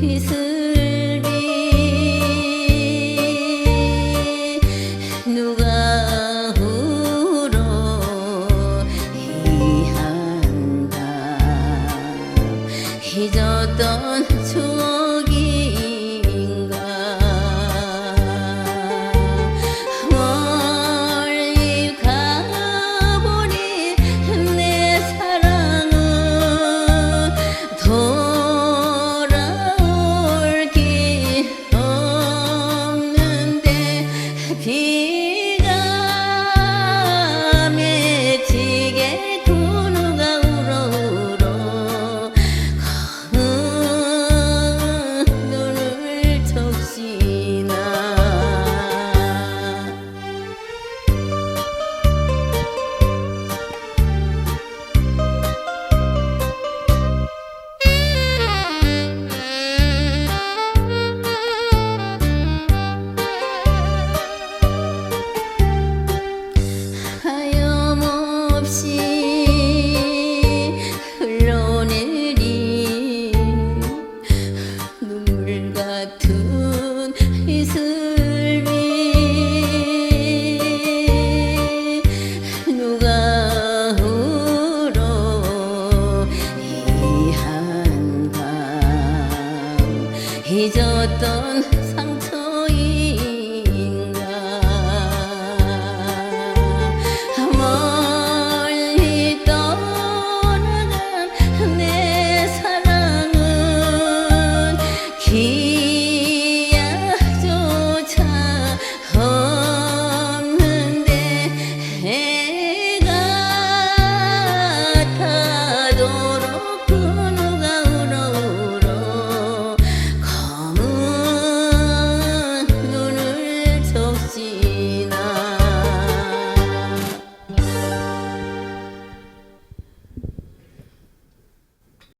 이슬비 누가 울어 이한다. 잊었던 추억 tea. 잊었던 상처.